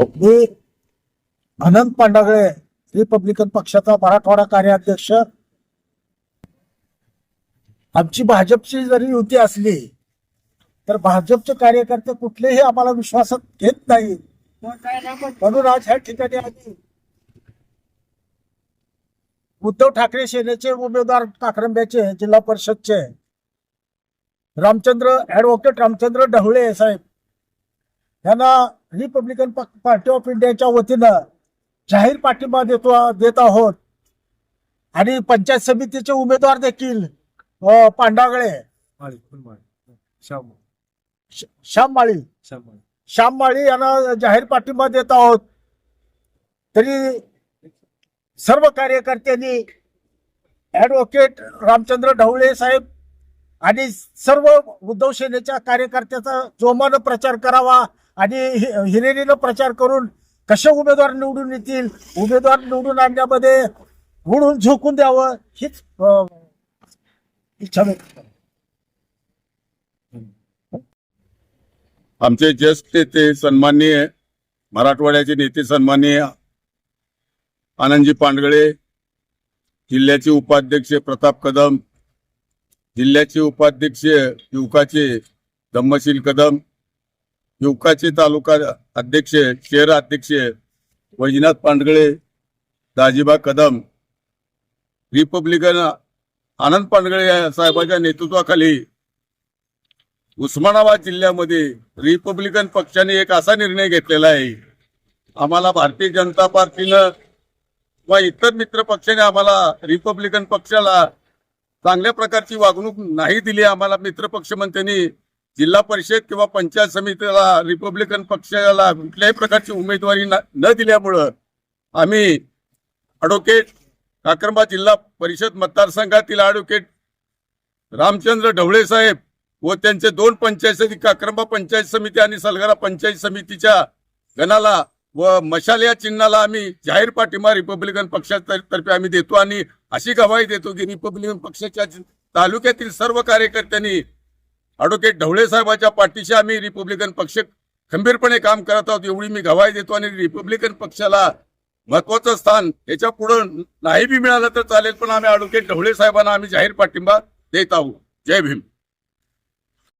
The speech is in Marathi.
मी अनंत पांडागळे रिपब्लिकन पक्षाचा मराठवाडा कार्याध्यक्ष. आमची भाजपची जरी युती असली तर भाजपचे कार्यकर्ते कुठलेही आम्हाला विश्वासात घेत नाही. म्हणून आज ह्या ठिकाणी आम्ही उद्धव ठाकरे सेनेचे उमेदवार काक्रंब्याचे जिल्हा परिषदचे रामचंद्र ऍडव्होकेट रामचंद्र ढवळे साहेब यांना रिपब्लिकन पार्टी ऑफ इंडियाच्या वतीनं जाहीर पाठिंबा देतो देत आहोत. आणि पंचायत समितीचे उमेदवार देखील पांडागळे. श्याम माळी. श्याम माळी. यांना जाहीर पाठिंबा देत आहोत. तरी सर्व कार्यकर्त्यांनी ऍडव्होकेट रामचंद्र ढवळे साहेब आणि सर्व उद्धव सेनेच्या कार्यकर्त्याचा जोमानं प्रचार करावा. आणि हिरेरीनं प्रचार करून कसे उमेदवार निवडून येतील उमेदवार निवडून आणण्यामध्ये उडून झोकून द्यावं हीच इच्छा व्यक्त आमचे ज्येष्ठ नेते सन्माननीय मराठवाड्याचे नेते सन्माननीय आनंदजी पांडगळे जिल्ह्याचे उपाध्यक्ष प्रताप कदम जिल्ह्याचे उपाध्यक्ष युवकाचे धम्मशील कदम युवकाचे तालुका अध्यक्ष शहर अध्यक्ष वैजनाथ पांडगळे दाजीबा कदम रिपब्लिकन आनंद पांडगळे साहेबाच्या साहेबांच्या नेतृत्वाखाली उस्मानाबाद जिल्ह्यामध्ये रिपब्लिकन पक्षाने एक असा निर्णय घेतलेला आहे. आम्हाला भारतीय जनता पार्टीनं किंवा इतर मित्र पक्षाने आम्हाला रिपब्लिकन पक्षाला चांगल्या प्रकारची वागणूक नाही दिली आम्हाला मित्र पक्षमंत्र्यांनी जिल्हा परिषद किंवा पंचायत समितीला रिपब्लिकन पक्षाला कुठल्याही प्रकारची उमेदवारी न न दिल्यामुळं आम्ही ॲडव्होकेट काक्रंबा जिल्हा परिषद मतदारसंघातील ॲडव्होकेट रामचंद्र ढवळे साहेब व त्यांचे दोन पंचायत समिती काक्रंबा पंचायत समिती आणि सलगरा पंचायत समितीच्या गणाला व मशाल या चिन्हाला आम्ही जाहीर पाठिंबा रिपब्लिकन पक्षातर्फे आम्ही देतो आणि अशी गवाही देतो की रिपब्लिकन पक्षाच्या तालुक्यातील सर्व कार्यकर्त्यांनी ॲडव्होकेट ढवळे साहेबाच्या पाठीशी आम्ही रिपब्लिकन पक्ष खंबीरपणे काम करत आहोत एवढी मी गवाही देतो आणि रिपब्लिकन पक्षाला महत्वाचं स्थान याच्या पुढं नाही बी मिळालं तर चालेल पण आम्ही ॲडव्होकेट ढवळे साहेबांना आम्ही जाहीर पाठिंबा देत आहोत. जय भीम.